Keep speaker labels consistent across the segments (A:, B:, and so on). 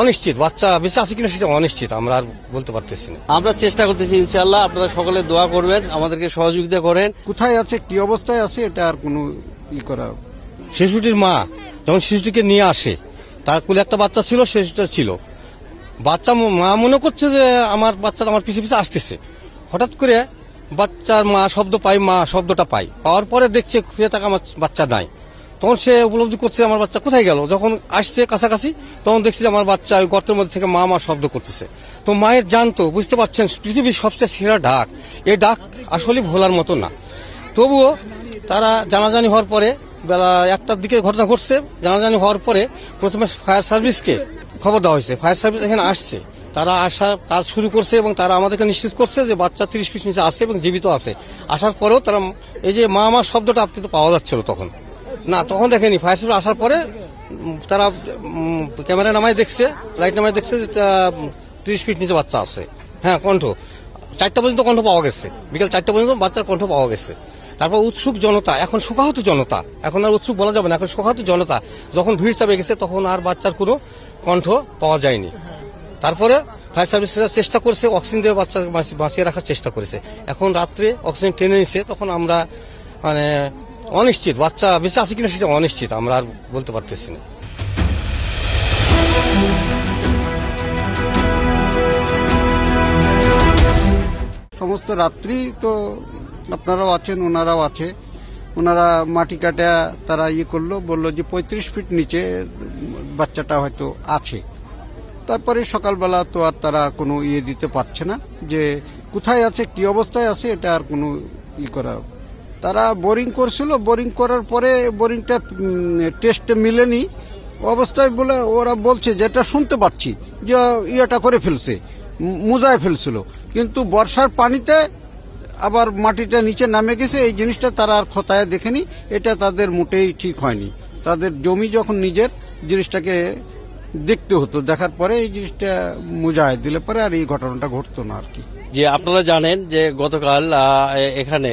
A: অনিশ্চিত বাচ্চা বেঁচে আছে কিনা সেটা অনিশ্চিত আমরা আর বলতে পারতেছি না।
B: আমরা চেষ্টা করতেছি ইনশাল্লাহ আপনারা সকলে দোয়া করবেন আমাদেরকে সহযোগিতা করেন।
C: কোথায় আছে কি অবস্থায় আছে এটা আর কোনো ই করা
A: শিশুটির মা যখন শিশুটিকে নিয়ে আসে তার কোলে একটা বাচ্চা ছিল শিশুটা ছিল। বাচ্চা মা মনে করছে যে আমার বাচ্চা আমার পিছে পিছে আসতেছে। হঠাৎ করে বাচ্চার মা শব্দ পাই মা শব্দটা পাই পাওয়ার পরে দেখছে খুঁজে তাকে আমার বাচ্চা নাই। তখন সে উপলব্ধি করছে আমার বাচ্চা কোথায় গেল? যখন আসছে কাছাকাছি, তখন দেখছি যে আমার বাচ্চা ওই গর্তের মধ্যে থেকে মা মা শব্দ করতেছে। তো মায়ের জানতো, বুঝতে পারছেন, পৃথিবীর সবচেয়ে সেরা ডাক। এই ডাক আসলে ভোলার মতো না। তবুও তারা জানাজানি হওয়ার পরে, বেলা একটার দিকে ঘটনা ঘটছে। জানাজানি হওয়ার পরে প্রথমে ফায়ার সার্ভিসকে খবর দেওয়া হয়েছে। ফায়ার সার্ভিস এখানে আসছে। তারা আসার কাজ শুরু করছে এবং তারা আমাদেরকে নিশ্চিত করছে যে বাচ্চা তিরিশ ফিট নিচে আছে এবং জীবিত আছে। আসার পরেও তারা, এই যে মা মা শব্দটা আপনি তো পাওয়া যাচ্ছিল তখন। না, তখন দেখেনি। ফায়ার সার্ভিস আসার পরে তারা ক্যামেরা নামায় দেখছে, লাইট নামায় দেখছে যে তিরিশ ফিট নিচে বাচ্চা আছে। হ্যাঁ কণ্ঠ। চারটা পর্যন্ত কণ্ঠ পাওয়া গেছে। বিকেল চারটা পর্যন্ত বাচ্চার কণ্ঠ পাওয়া গেছে। তারপর উৎসুক জনতা, এখন শোকাহত জনতা, এখন আর উৎসুক বলা যাবে না, এখন শোকাহত জনতা, যখন ভিড় চাপে গেছে, তখন আর বাচ্চার কোনো কণ্ঠ পাওয়া যায়নি। তারপরে ফায়ার সার্ভিসরা চেষ্টা করছে, অক্সিজেন দিয়ে বাচ্চা বাঁচিয়ে রাখার চেষ্টা করেছে। এখন রাত্রে অক্সিজেন টেনে নিছে, তখন আমরা মানে অনিশ্চিত, বাচ্চা বেঁচে আছে কিনা সেটা অনিশ্চিত, আমরা আর বলতে পারতেছি না।
C: সমস্ত রাত্রি তো আপনারাও আছেন, ওনারাও আছে। ওনারা মাটি কাটা, তারা ইয়ে করল, বলল যে পঁয়ত্রিশ ফিট নিচে বাচ্চাটা হয়তো আছে। তারপরে সকালবেলা তো আর তারা কোনো ইয়ে দিতে পারছে না যে কোথায় আছে, কি অবস্থায় আছে, এটা আর কোনো ই করা তারা বোরিং করছিল, বোরিং করার পরে বোরিংটা টেস্টে মিলেনি। অবস্থায় বলে ওরা বলছে, যেটা শুনতে পাচ্ছি, যে ইয়েটা করে ফেলছে, মুজায় ফেলছিল। কিন্তু বর্ষার পানিতে আবার মাটিটা নিচে নামে গেছে, এই জিনিসটা তারা আর খতায় দেখেনি। এটা তাদের মোটেই ঠিক হয়নি। তাদের জমি যখন নিজের, জিনিসটাকে দেখতে হতো, দেখার পরে এই জিনিসটা মুজায় দিলে পরে আর এই ঘটনাটা ঘটতো না আর কি।
B: যে আপনারা জানেন যে গতকাল এখানে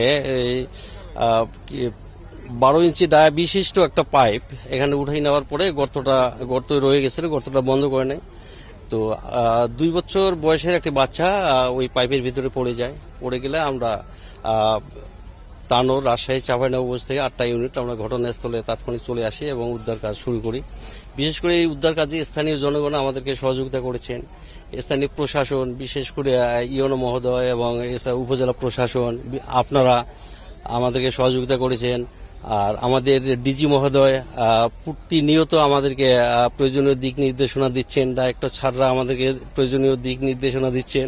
B: বারো ইঞ্চি ডায়া বিশিষ্ট একটা পাইপ। এখানে উঠাই নেওয়ার পরে গর্তটা, গর্ত রয়ে গেছিল গর্তটা বন্ধ করে নেয়। তো দুই বছর বয়সের একটি বাচ্চা ওই পাইপের ভিতরে পড়ে যায়। পড়ে গেলে আমরা তানোর রাজশাহী চাঁপাইনবাবগঞ্জ থেকে আটটা ইউনিট আমরা ঘটনাস্থলে তাৎক্ষণিক চলে আসি এবং উদ্ধার কাজ শুরু করি। বিশেষ করে এই উদ্ধার কাজে স্থানীয় জনগণ আমাদেরকে সহযোগিতা করেছেন। স্থানীয় প্রশাসন, বিশেষ করে ইউনো মহোদয় এবং উপজেলা প্রশাসন আপনারা আমাদেরকে সহযোগিতা করেছেন। আর আমাদের ডিজি মহোদয় প্রতিনিয়ত আমাদেরকে প্রয়োজনীয় দিক নির্দেশনা দিচ্ছেন। ডাইরেক্টর স্যাররা আমাদেরকে প্রয়োজনীয় দিক নির্দেশনা দিচ্ছেন।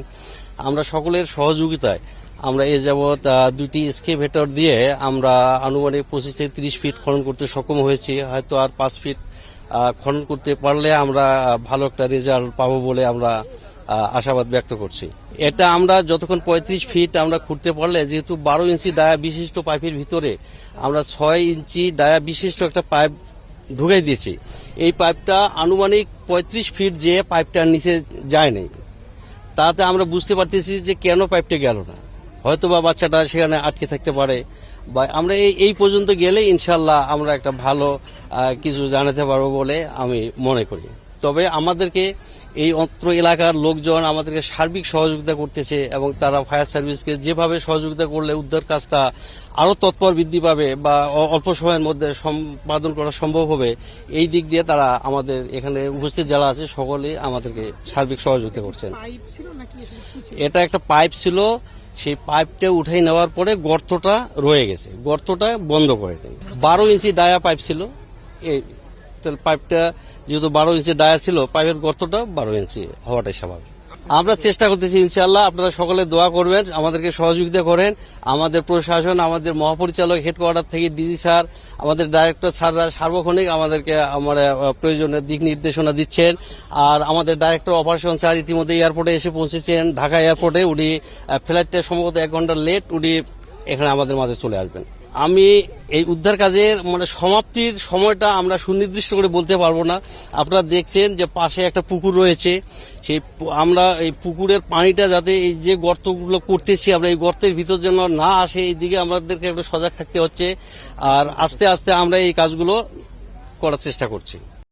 B: আমরা সকলের সহযোগিতায় আমরা এ যাবৎ দুটি স্কেভেটর দিয়ে আমরা আনুমানিক পঁচিশ থেকে তিরিশ ফিট খনন করতে সক্ষম হয়েছি। হয়তো আর পাঁচ ফিট খনন করতে পারলে আমরা ভালো একটা রেজাল্ট পাবো বলে আমরা আশাবাদ ব্যক্ত করছি। এটা আমরা যতক্ষণ পঁয়ত্রিশ ফিট আমরা খুঁড়তে পারলে, যেহেতু বারো ইঞ্চি ডায়া বিশিষ্ট পাইপের ভিতরে আমরা ছয় ইঞ্চি ডায়া বিশিষ্ট একটা পাইপ ঢুকাই দিয়েছি। এই পাইপটা আনুমানিক পঁয়ত্রিশ ফিট যে পাইপটার নিচে যায়নি তাতে আমরা বুঝতে পারতেছি যে কেন পাইপটা গেল না। হয়তো বা বাচ্চাটা সেখানে আটকে থাকতে পারে বা আমরা এই এই পর্যন্ত গেলে ইনশাল্লাহ আমরা একটা ভালো কিছু জানাতে পারব বলে আমি মনে করি। তবে আমাদেরকে এই অত্র এলাকার লোকজন আমাদেরকে সার্বিক সহযোগিতা করতেছে এবং তারা ফায়ার সার্ভিসকে যেভাবে সহযোগিতা করলে উদ্ধার কাজটা আরও তৎপর বৃদ্ধি পাবে বা অল্প সময়ের মধ্যে সম্পাদন করা সম্ভব হবে এই দিক দিয়ে তারা আমাদের এখানে উপস্থিত যারা আছে সকলে আমাদেরকে সার্বিক সহযোগিতা করছেন। এটা একটা পাইপ ছিল সেই পাইপটা উঠাই নেওয়ার পরে গর্তটা রয়ে গেছে গর্তটা বন্ধ করে দেন। বারো ইঞ্চি ডায়া পাইপ ছিল তাহলে পাইপটা যেহেতু বারো ইঞ্চি ডায়া ছিল পাইপের গর্তটা বারো ইঞ্চি হওয়াটাই স্বাভাবিক। আমরা চেষ্টা করতেছি ইনশাল্লাহ আপনারা সকলে দোয়া করবেন আমাদেরকে সহযোগিতা করেন। আমাদের প্রশাসন আমাদের মহাপরিচালক হেডকোয়ার্টার থেকে ডিজি স্যার আমাদের ডাইরেক্টর স্যাররা সার্বক্ষণিক আমাদেরকে আমার আহ, প্রয়োজনীয় দিক নির্দেশনা দিচ্ছেন। আর আমাদের ডাইরেক্টর অপারেশন স্যার ইতিমধ্যে এয়ারপোর্টে এসে পৌঁছেছেন ঢাকা এয়ারপোর্টে উনি ফ্লাইটটা সম্ভবত এক ঘণ্টা লেট উনি এখানে আমাদের মাঝে চলে আসবেন। আমি এই উদ্ধার কাজের মানে সমাপ্তির সময়টা আমরা সুনির্দিষ্ট করে বলতে পারব না। আপনারা দেখছেন যে পাশে একটা পুকুর রয়েছে। সেই আমরা এই পুকুরের পানিটা যাতে এই যে গর্তগুলো করতেছি, আমরা এই গর্তের ভিতর যেন না আসে, এই দিকে আমাদেরকে একটু সজাগ থাকতে হচ্ছে। আর আস্তে আস্তে আমরা এই কাজগুলো করার চেষ্টা করছি।